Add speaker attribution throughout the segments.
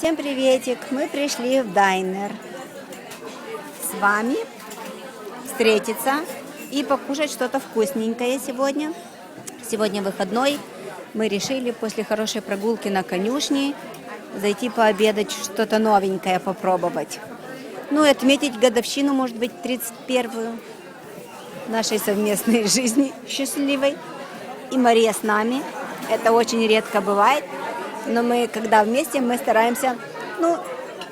Speaker 1: Всем приветик! Мы пришли в дайнер с вами встретиться и покушать что-то вкусненькое сегодня. Сегодня выходной. Мы решили после хорошей прогулки на конюшне зайти пообедать, что-то новенькое попробовать. Ну и отметить годовщину, может быть, 31-ю нашей совместной жизни счастливой. И Мария с нами. Это очень редко бывает. Но мы, когда вместе, мы стараемся, ну,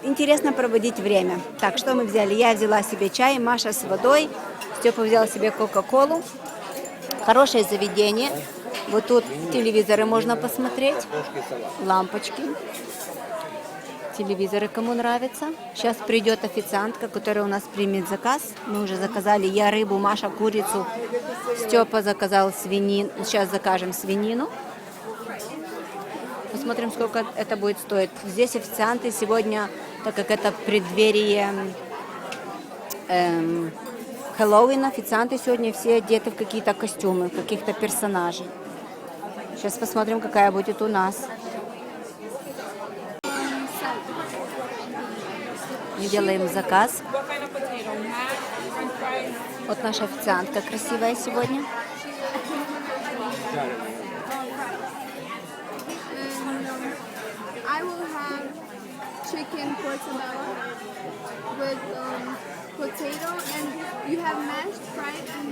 Speaker 1: интересно проводить время. Так, что мы взяли? Я взяла себе чай, Маша с водой, Степа взял себе Кока-Колу. Хорошее заведение. Вот тут телевизоры можно посмотреть. Лампочки. Телевизоры кому нравится. Сейчас придет официантка, которая у нас примет заказ. Мы уже заказали я рыбу, Маша курицу. Степа заказал свинину. Сейчас закажем свинину. Посмотрим, сколько это будет стоить. Здесь официанты сегодня, так как это преддверие эм, Хэллоуина, официанты сегодня все одеты в какие-то костюмы, каких-то персонажей. Сейчас посмотрим, какая будет у нас. Мы делаем заказ. Вот наша официантка красивая сегодня.
Speaker 2: I will have chicken portobello with um, potato and you have mashed, fried, and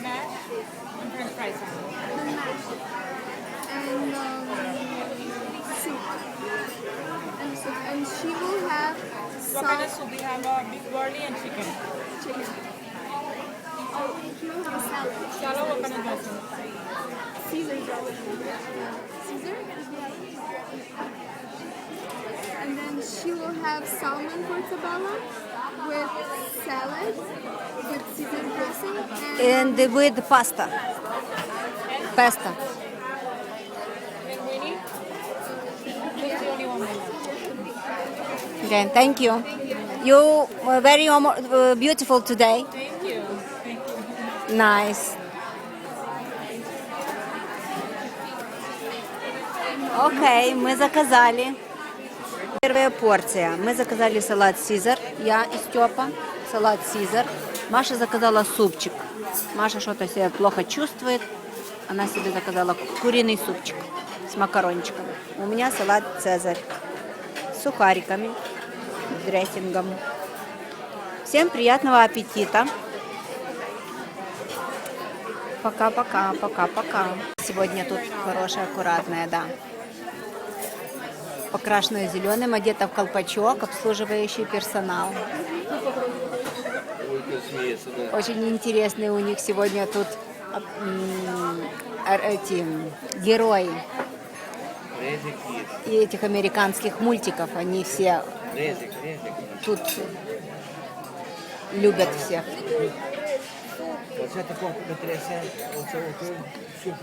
Speaker 3: mashed and french fries.
Speaker 2: the mashed and um, soup. And soup. And she will have
Speaker 3: What kind of soup? We have uh, beef barley and chicken.
Speaker 2: chicken. Oh, she will have a salad.
Speaker 3: Shallow, what kind of dressing?
Speaker 2: Caesar Caesar? And then she will have salmon portobello with salad with Caesar dressing and
Speaker 1: And with pasta. Pasta.
Speaker 3: Linguine? Just the only one we have.
Speaker 1: Okay, thank you. You were very uh, beautiful today.
Speaker 3: Thank you. Thank you.
Speaker 1: Nice. Окей, мы заказали. Первая порция. Мы заказали салат Сизар. Я и Степа. Салат Сизар. Маша заказала супчик. Маша что-то себя плохо чувствует. Она себе заказала куриный супчик с макарончиком. У меня салат Цезарь с сухариками, дрессингом. Всем приятного аппетита. Пока-пока, пока-пока. Сегодня тут хорошая, аккуратная, да. Покрашенная зеленым, одета в колпачок, обслуживающий персонал. Очень интересные у них сегодня тут эти герои и этих американских мультиков. Они все тут любят всех.
Speaker 4: Все.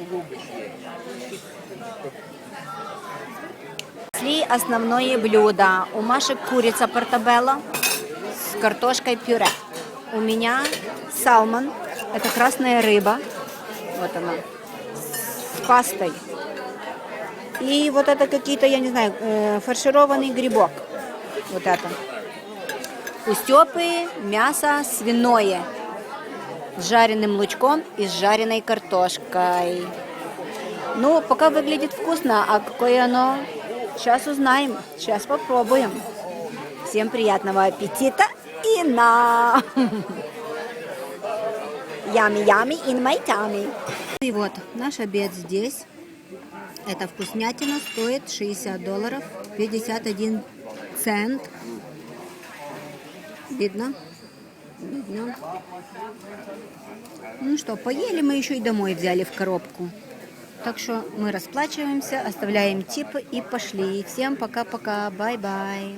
Speaker 1: Сли основное блюдо. У Маши курица портабелло с картошкой пюре. У меня салмон. Это красная рыба. Вот она. С пастой. И вот это какие-то, я не знаю, фаршированный грибок. Вот это. У Степы мясо свиное с жареным лучком и с жареной картошкой. Ну, пока выглядит вкусно, а какое оно, сейчас узнаем, сейчас попробуем. Всем приятного аппетита и на! Ями-ями in my tummy. И вот, наш обед здесь. Эта вкуснятина стоит 60 долларов 51 цент. Видно? Видно. Ну что, поели мы еще и домой взяли в коробку. Так что мы расплачиваемся, оставляем типы и пошли. Всем пока-пока, бай-бай.